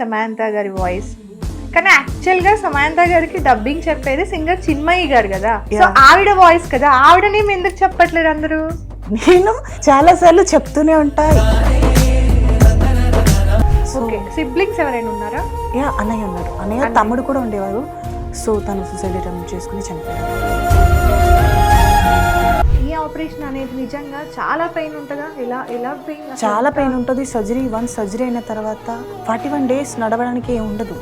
సమాంత గారి వాయిస్. కానీ యాక్చువల్గా సమాంత గారికి డబ్బింగ్ చెప్పేది సింగర్ చిన్మయి గారు కదా. సో. ఆవిడ వాయిస్ కదా. ఆవిడని ఎందుకు చెప్పట్లేదు అందరూ? నేను చాలా సార్లు చెప్తూనే ఉంటాయి ఓకే సిబ్లింగ్స్ ఎవరైనా ఉన్నారా? యా అన్నయ్య ఉన్నారు. అన్నయ్య తమ్ముడు కూడా ఉండేవారు. సో తను సూసైడ్ అటెంప్ట్ చేసుకుని చనిపోయారు. ఆపరేషన్ అనేది నిజంగా చాలా పెయిన్ ఉంటుందా? ఎలా ఎలా పెయిన్ చాలా పెయిన్ ఉంటుంది. సర్జరీ వన్ సర్జరీ అయిన తర్వాత ఫార్టీ వన్ డేస్ నడవడానికి ఉండదు.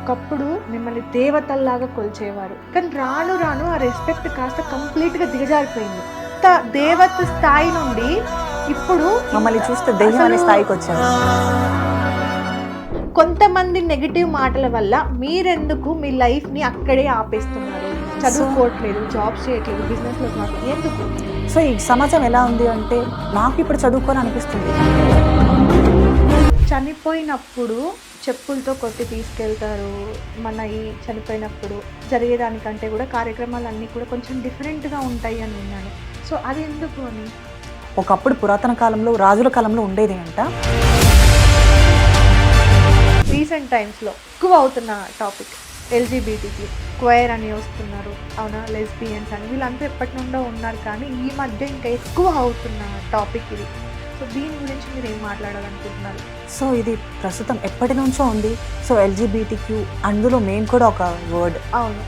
ఒకప్పుడు మిమ్మల్ని దేవతల్లాగా కొలిచేవారు. కానీ రాను రాను ఆ రెస్పెక్ట్ కాస్త కంప్లీట్గా దిగజారిపోయింది. దేవత స్థాయి నుండి ఇప్పుడు మమ్మల్ని చూస్తే దెయ్యం అనే స్థాయికి వచ్చారు. కొంతమంది నెగిటివ్ మాటల వల్ల మీరెందుకు మీ లైఫ్ని అక్కడే ఆపేస్తున్నారు? చదువుకోవట్లేదు జాబ్స్ చేయట్లేదు బిజినెస్లో మాకు ఎందుకు? సో ఈ సమాజం ఎలా ఉంది అంటే నాకు ఇప్పుడు చదువుకొని అనిపిస్తుంది చనిపోయినప్పుడు చెప్పులతో కొట్టి తీసుకెళ్తారు. మన ఈ చనిపోయినప్పుడు జరిగేదానికంటే కూడా కార్యక్రమాలు అన్నీ కూడా కొంచెం డిఫరెంట్గా ఉంటాయి అని విన్నాను. సో అది ఎందుకు అని? ఒకప్పుడు పురాతన కాలంలో రాజుల కాలంలో ఉండేది అంట. రీసెంట్ టైమ్స్లో ఎక్కువ అవుతున్న టాపిక్ ఎల్జీబీటీకి క్వైర్ అని వస్తున్నారు. అవునా? లెస్బియన్స్ అని. వీళ్ళంతా ఎప్పటి నుండో ఉన్నారు కానీ ఈ మధ్య ఇంకా ఎక్కువ అవుతున్న టాపిక్ ఇది. సో దీని గురించి మీరు ఏం మాట్లాడాలనుకుంటున్నారు? సో ఇది ప్రస్తుతం ఎప్పటి నుంచో ఉంది. సో ఎల్జీబీటీ క్యూ అందులో మేము కూడా ఒక వర్డ్ అవును.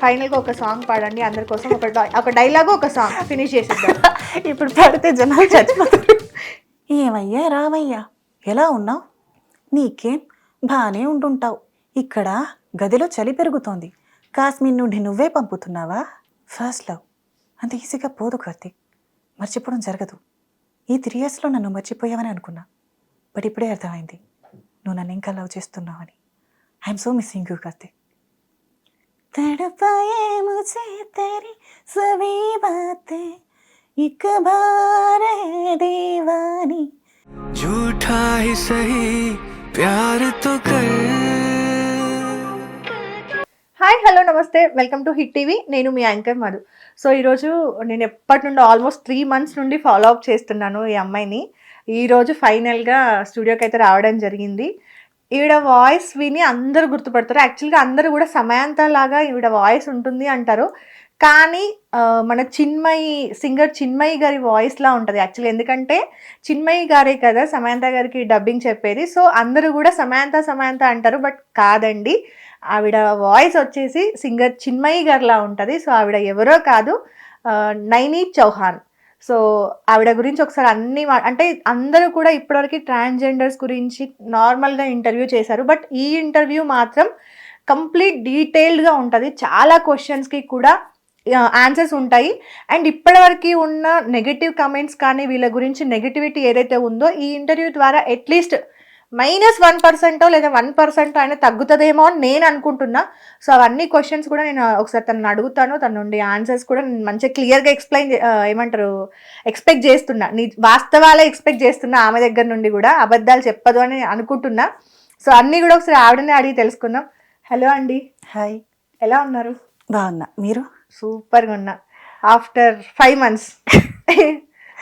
ఫైనల్గా ఒక సాంగ్ పాడండి అందరి కోసం. ఒక ఒక డైలాగ్ ఒక సాంగ్. ఫినిష్ చేసేద్దాం. ఇప్పుడు పడితే జనాలు చచ్చిపోతారు. ఏమయ్యా రావయ్యా ఎలా ఉన్నావు నీకేం బాగానే ఉంటుంటావు ఇక్కడ గదిలో చలి పెరుగుతోంది కాశ్మీర్ నుండి నువ్వే పంపుతున్నావా ఫస్ట్ లవ్ అంత ఈజీగా పోదు కార్తీక్ మర్చిపోవడం జరగదు ఈ త్రీ ఇయర్స్లో నన్ను మర్చిపోయావని అనుకున్నా బట్ ఇప్పుడే అర్థమైంది నువ్వు నన్ను ఇంకా love చేస్తున్నావని I'm so missing you Karthik तड़पाए मुझे तेरी सभी बातें एक बार है दीवानी झूठा ही सही प्यार तो कर హాయ్ హలో నమస్తే వెల్కమ్ టు హిట్ టీవీ నేను మీ యాంకర్ మధు సో ఈరోజు నేను ఎప్పటి నుండి ఆల్మోస్ట్ త్రీ మంత్స్ నుండి ఫాలో అప్ చేస్తున్నాను ఈ అమ్మాయిని ఈరోజు ఫైనల్గా స్టూడియోకి అయితే రావడం జరిగింది ఈవిడ వాయిస్ విని అందరూ గుర్తుపడతారు యాక్చువల్గా అందరూ కూడా సమాంత లాగా ఈవిడ వాయిస్ ఉంటుంది అంటారు కానీ మన చిన్మయి సింగర్ చిన్మయి గారి వాయిస్లా ఉంటుంది యాక్చువల్లీ ఎందుకంటే చిన్మయి గారే కదా సమాంత గారికి డబ్బింగ్ చెప్పేది. సో అందరూ కూడా సమాంత సమాంత అంటారు. బట్ కాదండి. ఆవిడ వాయిస్ వచ్చేసి సింగర్ చిన్మయి గారిలా ఉంటుంది. సో ఆవిడ ఎవరో కాదు నైనీ చౌహాన్. సో ఆవిడ గురించి ఒకసారి అన్ని అంటే అందరూ కూడా ఇప్పటివరకు ట్రాన్స్జెండర్స్ గురించి నార్మల్గా ఇంటర్వ్యూ చేశారు. బట్ ఈ ఇంటర్వ్యూ మాత్రం కంప్లీట్ డీటెయిల్డ్గా ఉంటుంది. చాలా క్వశ్చన్స్కి కూడా ఆన్సర్స్ ఉంటాయి. అండ్ ఇప్పటివరకు ఉన్న నెగటివ్ కమెంట్స్ కానీ వీళ్ళ గురించి నెగటివిటీ ఏదైతే ఉందో ఈ ఇంటర్వ్యూ ద్వారా అట్లీస్ట్ మైనస్ వన్ పర్సెంటో లేదా వన్ పర్సెంట్ అయినా తగ్గుతుందేమో అని నేను అనుకుంటున్నా. సో అవన్నీ క్వశ్చన్స్ కూడా నేను ఒకసారి తనని అడుగుతాను. తన నుండి ఆన్సర్స్ కూడా నేను మంచిగా క్లియర్గా ఎక్స్ప్లెయిన్ ఏమంటారు ఎక్స్పెక్ట్ చేస్తున్నా. నీ వాస్తవాలే ఎక్స్పెక్ట్ చేస్తున్నా ఆమె దగ్గర నుండి కూడా. అబద్ధాలు చెప్పదు అని అనుకుంటున్నా. సో అన్నీ కూడా ఒకసారి ఆవిడనే అడిగి తెలుసుకుందాం. హలో అండి. హాయ్ ఎలా ఉన్నారు? బాగున్నా. మీరు? సూపర్గా ఉన్నా. After five months.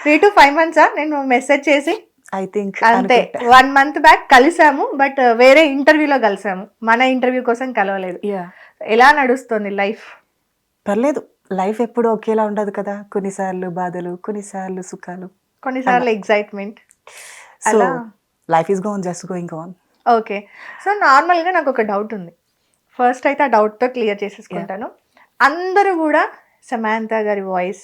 Three to five మంత్సా? నేను మెసేజ్ చేసి ఐ థింక్ అంతే. వన్ మంత్ బ్యాక్ కలిసాము బట్ వేరే ఇంటర్వ్యూలో కలిసాము. మన ఇంటర్వ్యూ కోసం కలవలేదు. ఎలా నడుస్తుంది లైఫ్? పర్లేదు. లైఫ్ ఎప్పుడు ఒకేలా ఉండదు కదా. కొన్నిసార్లు బాధలు కొన్నిసార్లు సుఖాలు. కొన్నిసార్లు ఎగ్జైట్మెంట్. సో అలా. Life is gone just going on okay. So నార్మల్గా నాకు ఒక డౌట్ ఉంది. ఫస్ట్ అయితే ఆ డౌట్తో క్లియర్ చేసేసుకుంటాను. అందరూ కూడా సమాంత గారి వాయిస్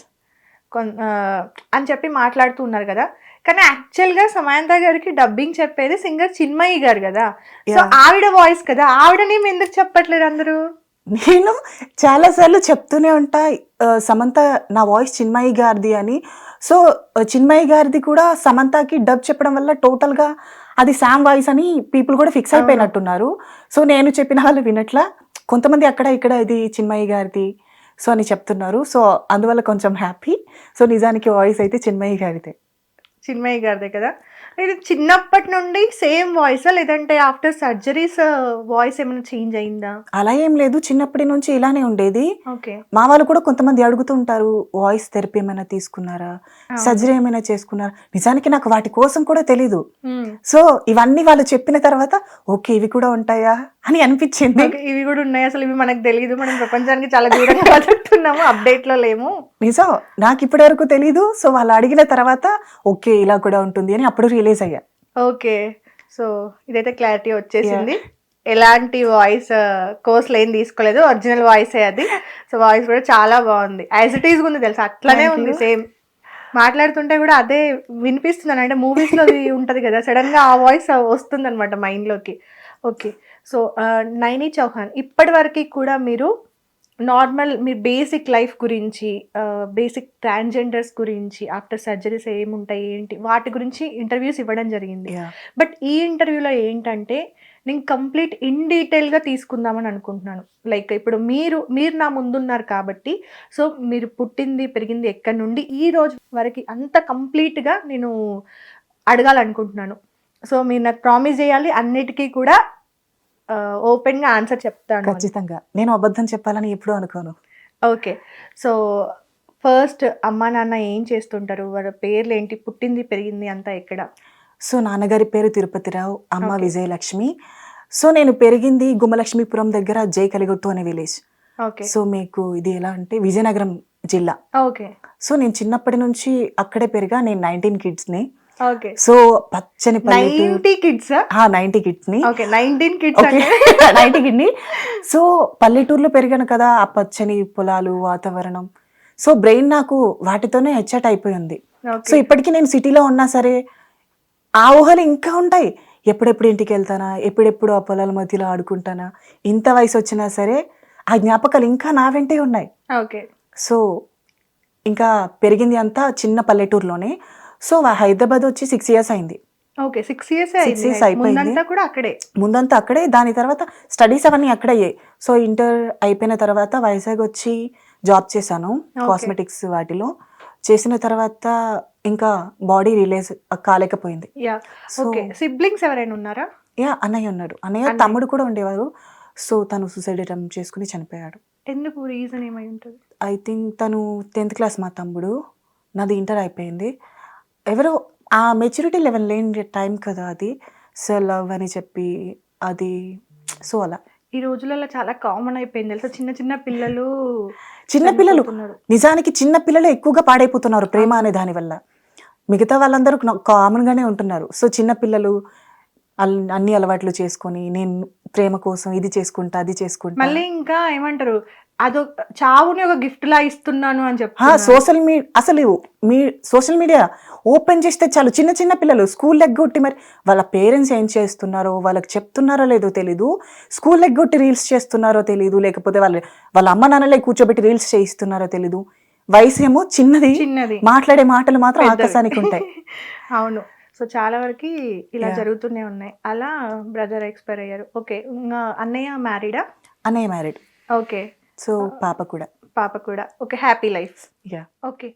అని చెప్పి మాట్లాడుతూ ఉన్నారు కదా. కానీ యాక్చువల్గా సమాంత గారికి డబ్బింగ్ చెప్పేది సింగర్ చిన్మయి గారు కదా. సో. ఆవిడ వాయిస్ కదా. ఆవిడని ఎందుకు చెప్పట్లేదు అందరూ? నేను చాలా సార్లు చెప్తూనే ఉంటా సమంత నా వాయిస్ చిన్మయి గారిది అని. సో చిన్మయి గారిది కూడా సమంతకి డబ్ చెప్పడం వల్ల టోటల్గా అది శామ్ వాయిస్ అని పీపుల్ కూడా ఫిక్స్ అయిపోయినట్టున్నారు. సో నేను చెప్పిన వాళ్ళు వినట్లా. కొంతమంది అక్కడ ఇక్కడ ఇది చిన్మయ్య గారిది సో అని చెప్తున్నారు. సో అందువల్ల కొంచెం హ్యాపీ సో నిజానికి వాయిస్ అయితే చిన్మయ్య గారిదే. చిన్మయ్య గారిదే కదా? ఇది చిన్నప్పటి నుండి సేమ్ వాయిసా? లేదంటే ఆఫ్టర్ సర్జరీస్ వాయిస్ ఏమైనా చేంజ్ అయిందా? అలా ఏం లేదు. చిన్నప్పటి నుంచి ఇలానే ఉండేది. ఓకే. మా వాళ్ళు కూడా కొంతమంది అడుగుతుంటారు వాయిస్ థెరపీ ఏమైనా తీసుకున్నారా? సర్జరీ ఏమైనా చేసుకున్నారా? నిజానికి నాకు వాటి కోసం కూడా తెలీదు. సో ఇవన్నీ వాళ్ళు చెప్పిన తర్వాత ఓకే ఇవి కూడా ఉంటాయా? అని అనిపించింది. ఇవి కూడా ఉన్నాయి? అసలు ఇవి మనకు తెలియదు మనం ప్రపంచానికి చాలా దూరంగా బతుకుతున్నాము అప్డేట్లో లేము. నిజం నాకు ఇప్పటి వరకు తెలీదు. సో వాళ్ళు అడిగిన తర్వాత ఓకే ఇలా కూడా ఉంటుంది అని అప్పుడు రియలైజ్ అయ్యా. ఓకే. సో ఇదైతే క్లారిటీ వచ్చేసింది. ఎలాంటి వాయిస్ కోర్సులు ఏం తీసుకోలేదు. ఒరిజినల్ వాయిస్ అది. సో వాయిస్ కూడా చాలా బాగుంది. యాజ్ ఇట్ ఈస్ ఉంది తెలుసా? అట్లనే ఉంది. సేమ్. మాట్లాడుతుంటే కూడా అదే వినిపిస్తుంది అంటే మూవీస్లో అది ఉంటది కదా సడన్గా ఆ వాయిస్ వస్తుంది అనమాట మైండ్లోకి. ఓకే. సో నైని చౌహాన్ ఇప్పటి వరకు కూడా మీరు నార్మల్ మీ బేసిక్ లైఫ్ గురించి బేసిక్ ట్రాన్స్జెండర్స్ గురించి ఆఫ్టర్ సర్జరీస్ ఏముంటాయి ఏంటి వాటి గురించి ఇంటర్వ్యూస్ ఇవ్వడం జరిగింది. బట్ ఈ ఇంటర్వ్యూలో ఏంటంటే నేను కంప్లీట్ ఇన్ డీటెయిల్గా తీసుకుందామని అనుకుంటున్నాను. లైక్ ఇప్పుడు మీరు మీరు నా ముందున్నారు కాబట్టి సో మీరు పుట్టింది పెరిగింది ఎక్కడి నుండి ఈ రోజు వరకు అంత కంప్లీట్గా నేను అడగాలనుకుంటున్నాను. సో మీరు నాకు ప్రామిస్ చేయాలి అన్నిటికీ కూడా ఓపెన్గా ఆన్సర్ చెప్తాను. ఖచ్చితంగా. నేను అబద్ధం చెప్పాలని ఎప్పుడూ అనుకోను. ఓకే. సో ఫస్ట్ అమ్మా నాన్న ఏం చేస్తుంటారు? వాళ్ళ పేర్లు ఏంటి? పుట్టింది పెరిగింది అంతా ఎక్కడ? సో నాన్నగారి పేరు తిరుపతిరావు అమ్మ. విజయలక్ష్మి. సో నేను పెరిగింది గుమ్మలక్ష్మీపురం దగ్గర జై కలిగొత్తు అనే విలేజ్ ఓకే. సో మీకు ఇది ఎలా అంటే విజయనగరం జిల్లా. ఓకే. సో నేను చిన్నప్పటి నుంచి అక్కడే పెరిగా నేను నైన్టీన్ కిడ్స్ని. ఓకే సో పచ్చని నైన్టీ కిడ్స్ నైన్టీ కిడ్స్ని నైన్టీన్ కిడ్స్ నైన్టీ కిడ్ని సో పల్లెటూరులో పెరిగాను కదా ఆ పచ్చని పొలాలు వాతావరణం. సో బ్రెయిన్ నాకు వాటితోనే హెచ్చట్ అయిపోయింది. సో ఇప్పటికీ నేను సిటీలో ఉన్నా సరే ఆ ఊహలు ఇంకా ఉంటాయి. ఎప్పుడెప్పుడు ఇంటికి వెళ్తానా ఎప్పుడెప్పుడు ఆ పొలాల మధ్యలో ఆడుకుంటానా ఇంత వయసు వచ్చినా సరే ఆ జ్ఞాపకాలు ఇంకా నా వెంటే ఉన్నాయి. ఓకే సో ఇంకా పెరిగింది అంతా చిన్న పల్లెటూరులోనే. సో హైదరాబాద్ వచ్చి సిక్స్ ఇయర్స్ అయింది. Okay six years Six years అయిపోయింది. కూడా అక్కడే? ముందంతా అక్కడే దాని తర్వాత స్టడీస్ అవన్నీ అక్కడే సో ఇంటర్ అయిపోయిన తర్వాత వైజాగ్ వచ్చి జాబ్ చేశాను. కాస్మెటిక్స్ వాటిలో. చేసిన తర్వాత ఇంకా బాడీ రిలీజ్ కాలేకపోయింది. ఓకే. సిబ్లింగ్స్ ఎవరైనా ఉన్నారా? యా అన్నయ్య ఉన్నాడు. అన్నయ్య అన్నయ్య. తమ్ముడు కూడా ఉండేవారు. సో తను సూసైడ్ అటెంప్ట్ చేసుకుని చనిపోయాడు. ఎందుకు రీజన్ ఏమై ఉంటుంది? ఐ థింక్ తను టెన్త్ క్లాస్ మా తమ్ముడు. నాది ఇంటర్ అయిపోయింది. ఎవరో ఆ మెచ్యూరిటీ లెవెల్ లేని టైం కదా అది. సో లవ్ అని చెప్పి అది సో అలా. ఈ రోజులలో చాలా కామన్ అయిపోయింది తెలుసా? చిన్న చిన్న పిల్లలు చిన్న పిల్లలు. నిజానికి చిన్న పిల్లలు ఎక్కువగా పాడైపోతున్నారు ప్రేమ అనే దాని వల్ల. మిగతా వాళ్ళందరూ కామన్ గానే ఉంటున్నారు. సో చిన్న పిల్లలు అల్- అన్ని అలవాట్లు చేసుకొని నేను ప్రేమ కోసం ఇది చేసుకుంటా అది చేసుకుంటా. మళ్ళీ ఇంకా ఏమంటారు? అదో చావుని ఒక గిఫ్ట్ లా ఇస్తున్నాను అని చెప్పి సోషల్ మీడియా అసలు మీ సోషల్ మీడియా ఓపెన్ చేస్తే చాలు. చిన్న చిన్న పిల్లలు స్కూల్ ఎగ్గొట్టి మరి వాళ్ళ పేరెంట్స్ ఏం చేస్తున్నారో వాళ్ళకి చెప్తున్నారో లేదో తెలీదు. స్కూల్ ఎగ్గొట్టి రీల్స్ చేస్తున్నారో తెలీదు. లేకపోతే వాళ్ళ వాళ్ళ అమ్మ నాన్నలే కూర్చోబెట్టి రీల్స్ చేయిస్తున్నారో తెలీదు. వయసు ఏమో చిన్నది. చిన్నది. మాట్లాడే మాటలు మాత్రం. ఆకాశానికి ఉంటాయి. అవును. సో చాలా వరకు ఇలా. జరుగుతూనే ఉన్నాయి. అలా బ్రదర్ ఎక్స్పైర్ అయ్యారు. ఓకే. ఇంకా అన్నయ్య మ్యారీడా? అన్నయ్య మ్యారీడ్. ఓకే. సో పాప కూడా. పాప కూడా. Okay happy life yeah okay